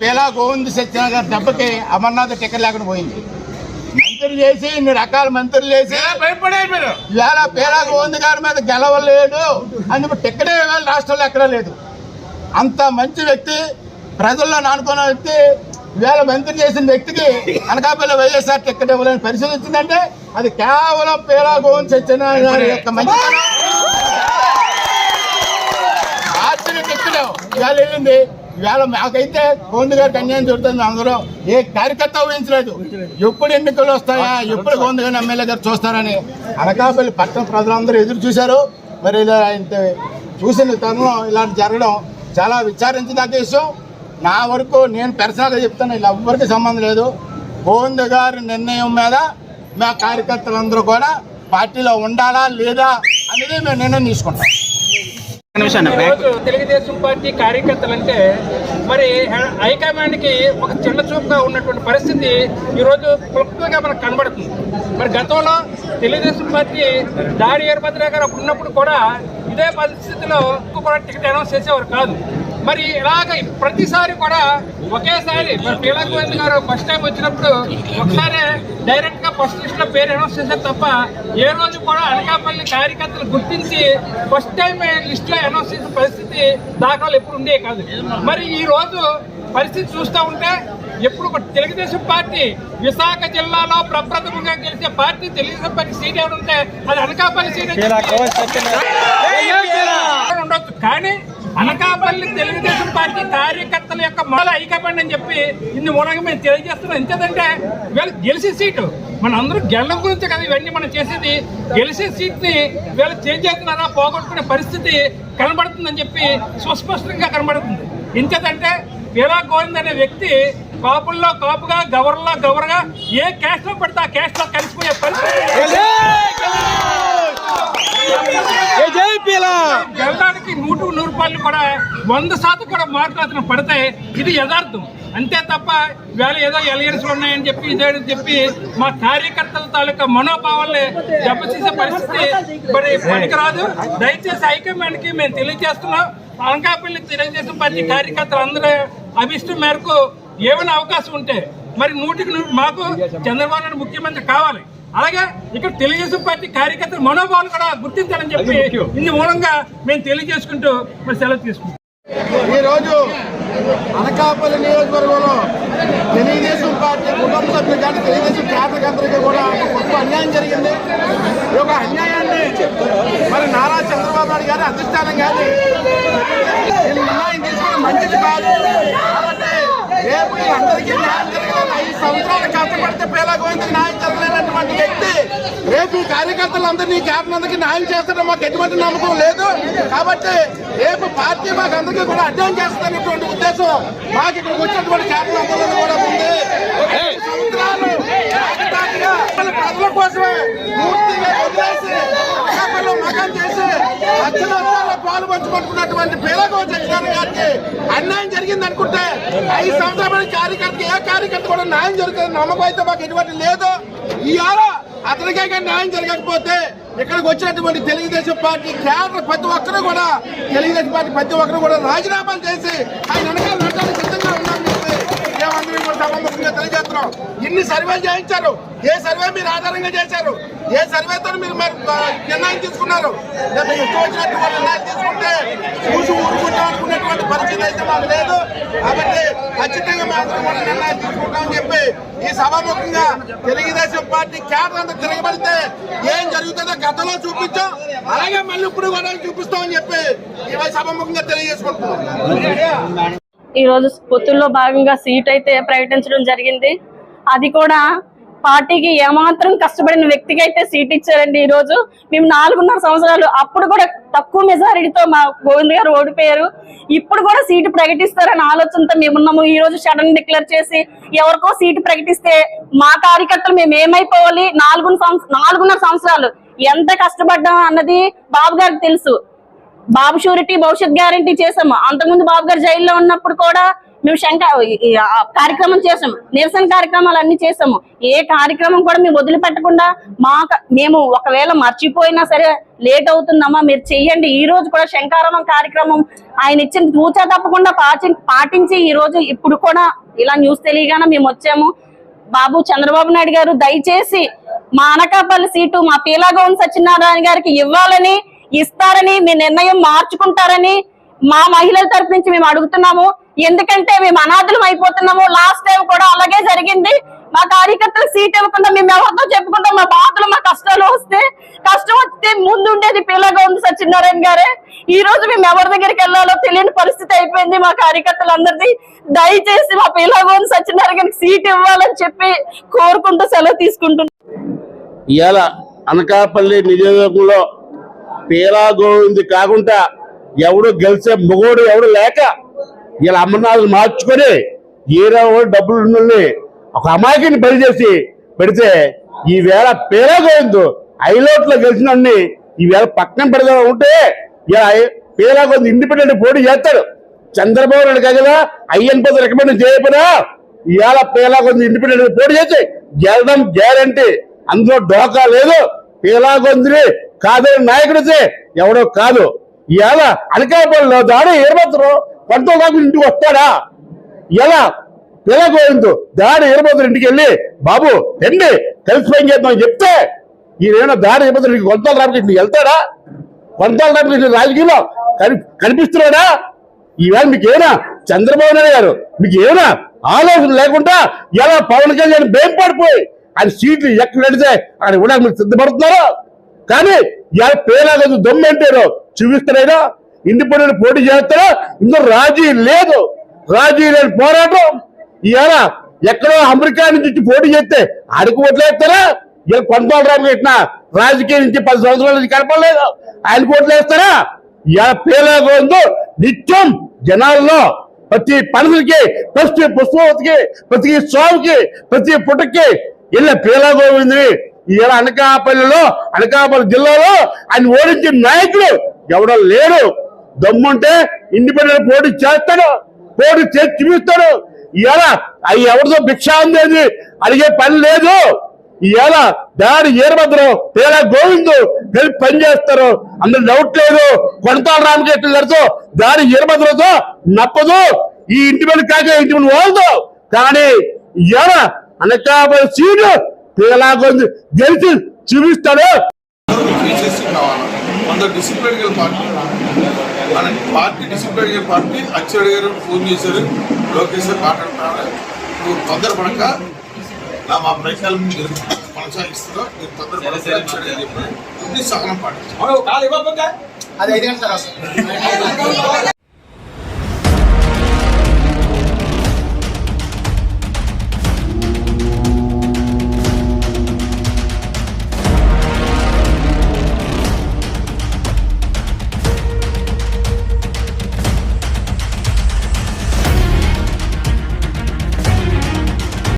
పేలా గోవింద్ సత్యనారాయణ గారి దెబ్బకి అమర్నాథ్ టికెట్ లేకుండా పోయింది. మంత్రులు చేసి ఇన్ని రకాల మంత్రులు చేసి ఇవాళ పేలా గోవింద్ గారి మీద గెలవలేడు. అని ఇవాళ రాష్ట్రంలో ఎక్కడా లేదు. అంత మంచి వ్యక్తి ప్రజల్లో నానుకున్న వ్యక్తి వేల మంత్రి చేసిన వ్యక్తికి అనకాపల్లి వైఎస్ఆర్ టిక్కెట్ ఇవ్వాలని పరిస్థితి వచ్చిందంటే అది కేవలం పేలా గోవింద్ సత్యనారాయణ గారి యొక్క మంచి ఆశ్చర్య ఇవాళ వెళ్ళింది ఇవాళ మాకైతే గోవింద్ గారికి అన్యాయం జరుగుతుంది అందరూ. ఏ కార్యకర్త ఊహించలేదు. ఎప్పుడు ఎన్నికలు వస్తాయా? ఎప్పుడు గోవింద్ గారిని ఎమ్మెల్యే గారు చూస్తారని అనకాపల్లి పట్టణ ప్రజలందరూ ఎదురు చూశారు. మరి ఇలా ఆయన చూసిన తరుణం ఇలాంటి జరగడం చాలా విచారించదగ్గ విషయం నా వరకు నేను పర్సనల్గా చెప్తాను ఇలా ఎవ్వరికి సంబంధం లేదు. గోవింద్ గారి నిర్ణయం మీద మా కార్యకర్తలందరూ కూడా పార్టీలో ఉండాలా లేదా అనేది మేము నిర్ణయం తీసుకుంటాం. ఈరోజు తెలుగుదేశం పార్టీ కార్యకర్తలు అంటే మరి హైకమాండ్కి ఒక చిన్న చూపుగా ఉన్నటువంటి పరిస్థితి ఈరోజు క్లుప్తంగా మనకు కనబడుతుంది. మరి గతంలో తెలుగుదేశం పార్టీ దాడి గారు అప్పుడు ఉన్నప్పుడు కూడా ఇదే పరిస్థితిలో కూడా టికెట్ అనౌన్స్ చేసేవారు కాదు. మరి ఇలాగ ప్రతిసారి కూడా ఒకేసారి మరి పీలా గోవింద్ గారు ఫస్ట్ టైం వచ్చినప్పుడు ఒకసారి డైరెక్ట్గా ఫస్ట్ లిస్ట్లో పేరు అనౌన్స్ చేశారు తప్ప ఏ రోజు కూడా అనకాపల్లి కార్యకర్తలు గుర్తించి ఫస్ట్ టైం లిస్ట్లో అనౌన్స్ చేసిన పరిస్థితి దాఖలు ఎప్పుడు ఉండే కాదు. మరి ఈ రోజు పరిస్థితి చూస్తూ ఉంటే ఎప్పుడు తెలుగుదేశం పార్టీ విశాఖ జిల్లాలో ప్రప్రథమంగా గెలిచే పార్టీ తెలుగుదేశం పార్టీ సీట్ ఏమైనా ఉంటే అది అనకాపల్లి సీట్ ఉండొచ్చు. కానీ అనకాపల్లి పార్టీ కార్యకర్తల యొక్క మొదల ఐకమత్యం అని చెప్పి ఇన్ని మూలంగా మేము తెలియజేస్తున్నాం. ఎంతేదంటే వీళ్ళు గెలిచే సీటు మన అందరూ గెలడం గురించి కదా ఇవన్నీ మనం చేసేది. గెలిచే సీట్ని వీళ్ళు చేంజ్ చేస్తున్నారా పోగొట్టుకునే పరిస్థితి కనబడుతుందని చెప్పి సుస్పష్టంగా కనబడుతుంది. ఎంతదంటే వీరా గోవింద్ అనే వ్యక్తి కాపుల్లో కాపుగా గవర్లో గవర్గా ఏ క్యాస్ట్లో పడితే ఆ క్యాస్ట్లో కలిసిపోయే పరిస్థితి. గెలడానికి నూటు నూరు రూపాయలు కూడా వంద శాతం కూడా మార్కులు అతను పడతాయి ఇది యథార్థం. అంతే తప్ప వేళ ఏదో ఎలియన్స్లు ఉన్నాయని చెప్పి ఇదే అని చెప్పి మా కార్యకర్తల తాలూకా మనోభావాల్ని దెబ్బతీసే పరిస్థితి మరి పనికిరాదు. దయచేసి హైకమాండ్కి మేము తెలియజేస్తున్నాం. అనకాపల్లి తెలుగుదేశం పార్టీ కార్యకర్తలు అందరూ అభిష్టం మేరకు ఏమైనా అవకాశం ఉంటే మరి నూటికి నూరు మాకు చంద్రబాబు నాయుడు ముఖ్యమంత్రి కావాలి. అలాగే ఇక్కడ తెలుగుదేశం పార్టీ కార్యకర్తల మనోభావాలు కూడా గుర్తించాలని చెప్పి ఇందు మూలంగా మేము తెలియజేసుకుంటూ మరి సెలవు తీసుకుంటాం. ఈ రోజు అనకాపల్లి నియోజకవర్గంలో తెలుగుదేశం పార్టీ కుటుంబ సభ్యులు కానీ తెలుగుదేశం కార్యకర్తలకి కూడా ఒక గొప్ప అన్యాయం జరిగింది. ఈ యొక్క అన్యాయాన్ని మరి నారా చంద్రబాబు నాయుడు గారి అధిష్టానం కానీ నిర్ణయం తీసుకోవడం మంచిది కాదు. కాబట్టి రేపు వీళ్ళందరికీ న్యాయం ఐదు సంవత్సరాలు కష్టపడితే పేలా గోవిందకి న్యాయం చేస్తలేనటువంటి వ్యక్తి రేపు ఈ కార్యకర్తలందరినీ అందరికీ న్యాయం చేస్తారని మాకు ఎటువంటి నమ్మకం లేదు. కాబట్టి రేపు పార్టీ మాకు అందరికీ కూడా అడ్డం చేస్తున్నటువంటి ఉద్దేశం మాకు ఇక్కడికి వచ్చినటువంటి క్యాబినెట్ కూడా ఉంది. సంవత్సరాలు ప్రజల కోసమే పూర్తిగా వదిలేసి అనకాపల్లిలో మగం చేసి లక్షల పాలు పంచుకుంటున్నటువంటి పేదగో గారికి అన్యాయం జరిగింది అనుకుంటే ఐదు సంవత్సరాల కార్యక్రమం కార్యకర్త కూడా న్యాయం జరుగుతుంది నమ్మకం అయితే మాకు ఎటువంటి లేదు. ఇవాళ అతనికే కానీ న్యాయం జరగకపోతే ఇక్కడికి వచ్చినటువంటి తెలుగుదేశం పార్టీ కేంద్ర ప్రతి ఒక్కరు కూడా తెలుగుదేశం పార్టీ ప్రతి ఒక్కరు కూడా రాజీనామాలు చేసి ఆయన వెనకాల నడడానికి సిద్ధంగా ఉన్నాం చెప్పి మేమందరం కూడా ఇన్ని సర్వేలు చేయించారు. ఏ సర్వే మీరు ఆధారంగా చేశారు? ఏ సర్వేతో మీరు మరి నిర్ణయం తీసుకున్నారు? లేదా ఇష్టం వచ్చినట్టు వాళ్ళు నిర్ణయం తీసుకుంటే చూసి ఊరుకుంటాం అనుకున్నటువంటి పరిస్థితి అయితే మాకు లేదు. కాబట్టి ఖచ్చితంగా మేము కూడా నిర్ణయం తీసుకుంటామని చెప్పి ఈ సభాముఖంగా తెలుగుదేశం పార్టీ కేటర్ అంతా తిరగబడితే ఏం జరుగుతుందో గతంలో చూపించాం. అలాగే మళ్ళీ ఇప్పుడు కూడా చూపిస్తామని చెప్పి ఇవాళ సభాముఖంగా తెలియజేసుకుంటున్నాం. ఈ రోజు పొత్తుల్లో భాగంగా సీట్ అయితే ప్రకటించడం జరిగింది. అది కూడా పార్టీకి ఏమాత్రం కష్టపడిన వ్యక్తికి అయితే సీట్ ఇచ్చారండి ఈ రోజు మేము నాలుగున్నర సంవత్సరాలు అప్పుడు కూడా తక్కువ మెజారిటీతో మా గోవింద్ గారు ఓడిపోయారు. ఇప్పుడు కూడా సీటు ప్రకటిస్తారని ఆలోచనతో మేమున్నాము. ఈ రోజు సడన్ డిక్లేర్ చేసి ఎవరికో సీటు ప్రకటిస్తే మా కార్యకర్తలు మేము ఏమైపోవాలి? నాలుగు నాలుగున్నర సంవత్సరాలు ఎంత కష్టపడ్డాం అన్నది బాబు గారికి తెలుసు. బాబు షూరిటీ భవిష్యత్ గ్యారంటీ చేసాము అంతకుముందు బాబు గారు జైల్లో ఉన్నప్పుడు కూడా మేము శంక కార్యక్రమం చేసాము నిరసన కార్యక్రమాలు అన్ని చేసాము. ఏ కార్యక్రమం కూడా మేము వదిలిపెట్టకుండా మా మేము ఒకవేళ మర్చిపోయినా సరే లేట్ అవుతుందమ్మా మీరు చెయ్యండి. ఈ రోజు కూడా శంకారామం కార్యక్రమం ఆయన ఇచ్చిన తూచా తప్పకుండా పాచి పాటించి ఈ రోజు ఇప్పుడు కూడా ఇలా న్యూస్ తెలియగానే మేము వచ్చాము. బాబు చంద్రబాబు నాయుడు గారు దయచేసి మా అనకాపల్లి సీటు మా పీలాగౌన్ సత్యనారాయణ గారికి ఇవ్వాలని ఇస్తారని మీ నిర్ణయం మార్చుకుంటారని మా మహిళల తరపు నుంచి మేము అడుగుతున్నాము. ఎందుకంటే మేము అనాథలం అయిపోతున్నాము. లాస్ట్ టైం కూడా అలాగే జరిగింది. మా కార్యకర్తలు సీట్ ఇవ్వకుండా మేము ఎవరితో చెప్పుకుంటాం? మా బాధలు మా కష్టాలు వస్తే కష్టం వస్తే ముందు ఉండేది పిల్లగా ఉంది సత్యనారాయణ గారే. ఈ రోజు మేము ఎవరి దగ్గరికి వెళ్ళాలో తెలియని పరిస్థితి అయిపోయింది మా కార్యకర్తలందరిది. దయచేసి మా పిల్లగా ఉంది సత్యనారాయణ గారికి సీట్ ఇవ్వాలని చెప్పి కోరుకుంటూ సెలవు తీసుకుంటున్నాం. ఇవాళ అనకాపల్లి నియోజకవర్గంలో పీలా గోవింది కాకుండా ఎవడు గెలిచే మొగోడు ఎవడు లేక ఇలా అమ్మనాథులు మార్చుకొని ఏదో డబ్బులు ఉన్నోళ్ళని ఒక అమాయకుని బలి చేసి పెడితే ఈవేళ పీలా ఐలోట్లో గెలిచినన్ని ఈవేళ పక్కన పెడదా ఉంటే ఇలా పీలా ఇండిపెండెంట్ పోటీ చేస్తాడు. చంద్రబాబు నాయుడు కదా అయ్యన్ పది రికమెండ్ చేయకపోయినా ఇవాళ పేలాగొంది ఇండిపెండెంట్ పోటీ చేసి గెలడం గ్యారంటీ. అందులో డోకా లేదు. పేలాగొందిని కాదని నాయకుడితే ఎవడో కాదు. ఇవాళ అనకాపల్లిలో దాడి ఏర్పడతారు పంట దాకా ఇంటికి వస్తాడా? ఎలా? పీలా గోవిందు దాడి ఏర్పడతారు ఇంటికి వెళ్ళి బాబు రండి కలిసి పని చేద్దాం చెప్తే ఈయన దాడి ఏర్పడతారు కొంతాల రామకృష్ణ వెళ్తాడా? కొంతాల రామకృష్ణ రాజకీయంలో కని కనిపిస్తున్నాడా? ఈవేళ మీకు ఏమైనా చంద్రబాబు నాయుడు గారు మీకు ఏమైనా ఆలోచన లేకుండా ఎలా పవన్ కళ్యాణ్ భయం పడిపోయి ఆయన సీట్లు ఎక్కడ పెడితే ఆయన కూడా మీరు సిద్ధపడుతున్నారు? కానీ ఇవాళ పేరాగదు దమ్ము అంటారు చూపిస్తారైనా ఇండిపెండెంట్ పోటీ చేస్తారా? ఇందులో రాజీ లేదు. రాజీ లేని పోరాటం. ఇవాళ ఎక్కడో అమెరికా నుంచి పోటీ చేస్తే అడుగు ఓట్లేస్తారా ఇలా కొంత ఇట్లా రాజకీయం నుంచి పది సంవత్సరాల నుంచి కనపడలేదు. ఆయన ఓట్లు ఇలా పేలాగోందు నిత్యం జనాల్లో ప్రతి పనులకి ప్రతి పుష్పవతికి ప్రతి స్వామికి ప్రతి పుట్టకి ఇలా పేలాగోవింది ఇలా అనకాపల్లిలో అనకాపల్లి జిల్లాలో ఆయన ఓడించిన నాయకుడు ఎవడో లేడు. దమ్ముంటే ఇండిపెండెంట్ పోటీ చేస్తాడు పోటీ చేసి చూపిస్తాడు. ఇలా అవి ఎవరితో భిక్ష అందేది అడిగే పని లేదు. ఇవాళ దాడి ఏరభద్రం తేడా గోవిందు కలిపి పనిచేస్తారు అందులో డౌట్ లేదు. కొనతాల రామకృష్ణ గారితో దాడి ఏరభద్రంతో నప్పదు. ఈ ఇంటి మీద కాక ఇంటి మీద వాళ్ళదు కానీ ఇవాళ అనకాపల్లి సీటు తేలా గొంతు గెలిచి చూపిస్తాడు. డిసిప్లిన్ పార్టీ మన పార్టీ డిసిప్లిన్ గల పార్టీ అచ్చెడు గారు ఫోన్ చేశారు. లోకేష్ గారు మాట్లాడుతున్నారు. నువ్వు తొందరపడక నా మా ప్రయత్నాలు మీరు కొనసాగిస్తున్నావు మీరు తొందరపడక అచ్చెడు గారు చెప్పారు ఇది సహనం పాటించారు అది ఐదు గంటల తర్వాత